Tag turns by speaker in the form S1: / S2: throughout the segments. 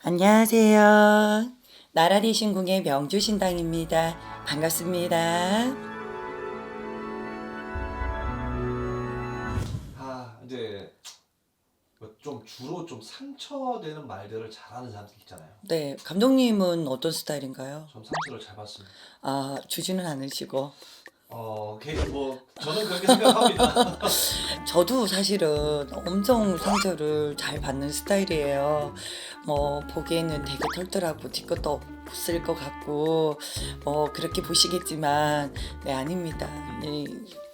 S1: 안녕하세요. 나라리 신궁의 명주 신당입니다. 반갑습니다.
S2: 아 이제 뭐좀 주로 좀 상처되는 말들을 잘하는 사람들 있잖아요.
S1: 네, 감독님은 어떤 스타일인가요?
S2: 전 상처를 잘 받습니다.
S1: 아, 주지는 않으시고.
S2: 어, 개인 뭐 저는 그렇게 생각합니다.
S1: 저도 사실은 엄청 상처를 잘 받는 스타일이에요. 뭐, 보기에는 되게 털털하고 뒤끝도 없을 것 같고, 뭐, 그렇게 보시겠지만, 네, 아닙니다. 이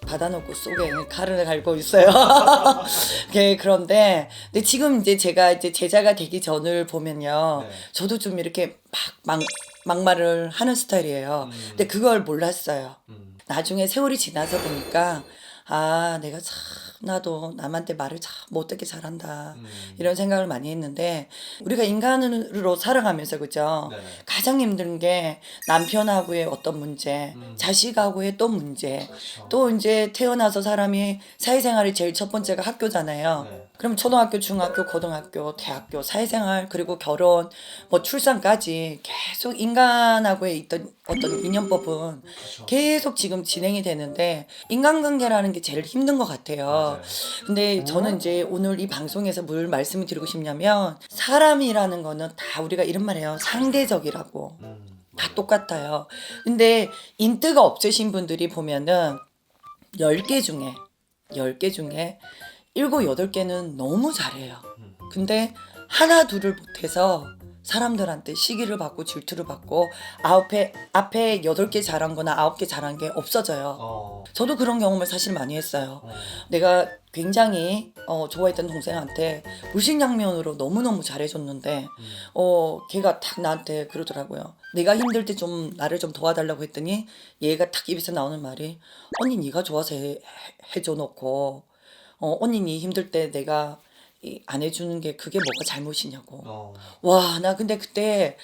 S1: 받아놓고 속에 칼을 갈고 있어요. 네, 그런데, 근데 지금 이제 제가 이제 제자가 되기 전을 보면요.
S2: 네.
S1: 저도 좀 이렇게 막, 막, 막말을 하는 스타일이에요.
S2: 음.
S1: 근데 그걸 몰랐어요.
S2: 음,
S1: 나중에 세월이 지나서 보니까 아 내가 참 나도 남한테 말을 참 못되게 잘한다
S2: 음.
S1: 이런 생각을 많이 했는데 우리가 인간으로 살아가면서 그죠
S2: 네네.
S1: 가장 힘든 게 남편하고의 어떤 문제
S2: 음.
S1: 자식하고의 또 문제
S2: 그렇죠.
S1: 또 이제 태어나서 사람이 사회생활이 제일 첫 번째가 학교잖아요.
S2: 네.
S1: 그럼 초등학교, 중학교, 고등학교, 대학교, 사회생활 그리고 결혼, 뭐 출산까지 계속 인간하고의 있던 어떤 인연법은
S2: 그렇죠.
S1: 계속 지금 진행이 되는데 인간관계라는 게 제일 힘든 것 같아요.
S2: 맞아요.
S1: 근데 저는 이제 오늘 이 방송에서 뭘 말씀을 드리고 싶냐면 사람이라는 거는 다 우리가 이런 말이에요. 상대적이라고.
S2: 음,
S1: 다 똑같아요. 근데 인트가 없으신 분들이 보면은 10개 중에 10개 중에 7, 8개는 너무 잘해요.
S2: 음.
S1: 근데 하나 둘을 못해서 사람들한테 시기를 받고 질투를 받고 앞에 앞에 여덟 개 잘한 거나 아홉 개 잘한 게 없어져요.
S2: 어,
S1: 저도 그런 경험을 사실 많이 했어요.
S2: 어,
S1: 내가 굉장히 어, 좋아했던 동생한테 물식양면으로 너무너무 잘해줬는데
S2: 음.
S1: 어 걔가 딱 나한테 그러더라고요. 내가 힘들 때 좀 나를 좀 도와달라고 했더니 얘가 딱 입에서 나오는 말이 언니 네가 좋아서 해, 해줘 놓고 어 언니 네 힘들 때 내가 이, 안 해주는 게 그게 뭐가 잘못이냐고.
S2: 어,
S1: 와 나 근데 그때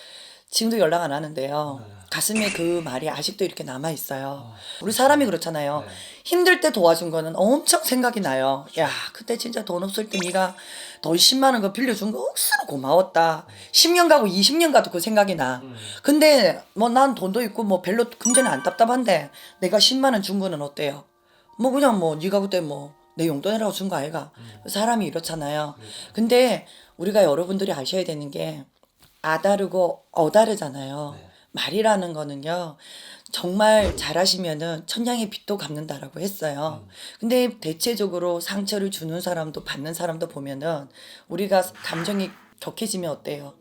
S1: 지금도 연락 안 하는데요.
S2: 네.
S1: 가슴에 그 말이 아직도 이렇게 남아 있어요.
S2: 어.
S1: 우리 사람이 그렇잖아요.
S2: 네.
S1: 힘들 때 도와준 거는 엄청 생각이 나요. 야, 그때 진짜 돈 없을 때 네가 돈 10만 원그 빌려준 거 억수로 고마웠다. 10년 가고 20년 가도 그 생각이 나.
S2: 음.
S1: 근데 뭐 난 돈도 있고 뭐 별로 금전이 안 답답한데 내가 10만 원 준 거는 어때요? 뭐 그냥 뭐 네가 그때 뭐 내 용돈이라고 준 거 아이가? 사람이 이렇잖아요. 근데 우리가 여러분들이 아셔야 되는 게 아다르고 어다르잖아요.
S2: 네.
S1: 말이라는 거는요. 정말 잘하시면은 천냥의 빚도 갚는다라고 했어요. 근데 대체적으로 상처를 주는 사람도 받는 사람도 보면은 우리가 감정이 격해지면 어때요?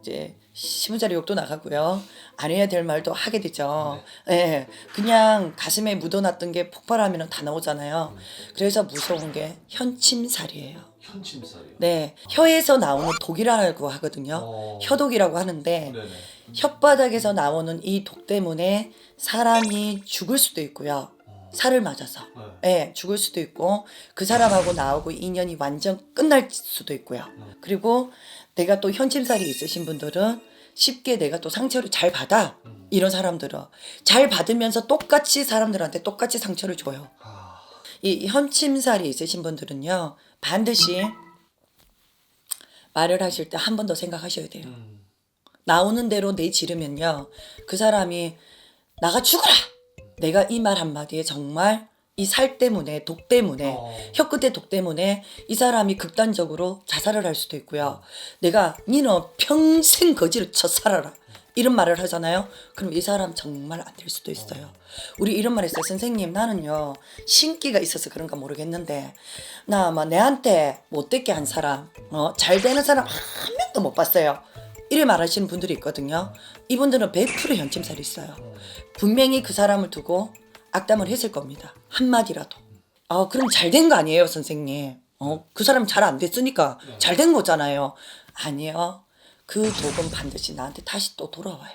S1: 이제 시부자리 욕도 나가고요. 안 해야 될 말도 하게 되죠. 예. 그냥 가슴에 묻어놨던 게 폭발하면 다 나오잖아요. 그래서 무서운 게 현침살이에요.
S2: 현침살이요.
S1: 네. 혀에서 나오는 독이라고 하거든요.
S2: 어.
S1: 혀독이라고 하는데
S2: 네네.
S1: 혓바닥에서 나오는 이 독 때문에 사람이 죽을 수도 있고요. 살을 맞아서.
S2: 네.
S1: 예, 죽을 수도 있고 그 사람하고 나하고 인연이 완전 끝날 수도 있고요. 그리고 내가 또 현침살이 있으신 분들은 쉽게 내가 또 상처를 잘 받아. 이런 사람들은 잘 받으면서 똑같이 사람들한테 똑같이 상처를 줘요.
S2: 아,
S1: 이 현침살이 있으신 분들은요 반드시 말을 하실 때 한 번 더 생각하셔야 돼요.
S2: 음,
S1: 나오는 대로 내 지르면요 그 사람이 나가 죽어라. 내가 이 말 한마디에 정말 이 살 때문에 독 때문에
S2: 어.
S1: 혀끝의 독 때문에 이 사람이 극단적으로 자살을 할 수도 있고요. 내가 니는 평생 거지를 쳐 살아라. 이런 말을 하잖아요. 그럼 이 사람 정말 안 될 수도 있어요. 우리 이런 말 했어요. 선생님, 나는요, 신기가 있어서 그런가 모르겠는데, 나막 내한테 못되게 한 사람, 어, 잘 되는 사람 한 명도 못 봤어요. 이래 말하시는 분들이 있거든요. 이분들은 100% 현침살이 있어요. 분명히 그 사람을 두고 악담을 했을 겁니다. 한마디라도. 아, 그럼 잘 된 거 아니에요, 선생님. 어, 그 사람 잘 안 됐으니까 잘 된 거잖아요. 아니요. 그 독은 반드시 나한테 다시 또 돌아와요.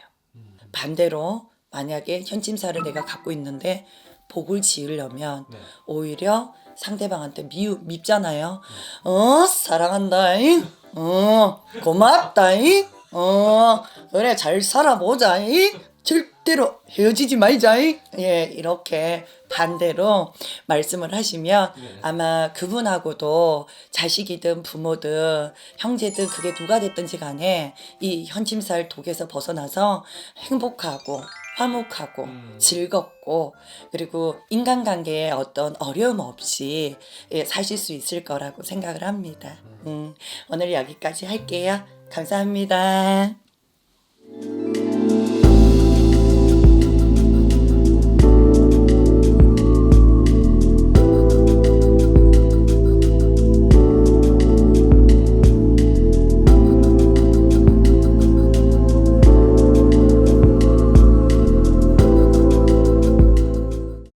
S1: 반대로 만약에 현침살을 내가 갖고 있는데 복을 지으려면
S2: 네.
S1: 오히려 상대방한테 미우 밉잖아요. 어 사랑한다잉. 어 고맙다잉. 어 그래 잘 살아보자잉. 절대로 헤어지지 말자. 예, 이렇게 반대로 말씀을 하시면
S2: 네.
S1: 아마 그분하고도 자식이든 부모든 형제든 그게 누가 됐든지 간에 이 현침살 독에서 벗어나서 행복하고 화목하고
S2: 음.
S1: 즐겁고 그리고 인간관계에 어떤 어려움 없이 예, 사실 수 있을 거라고 생각을 합니다. 음, 오늘 여기까지 할게요. 감사합니다.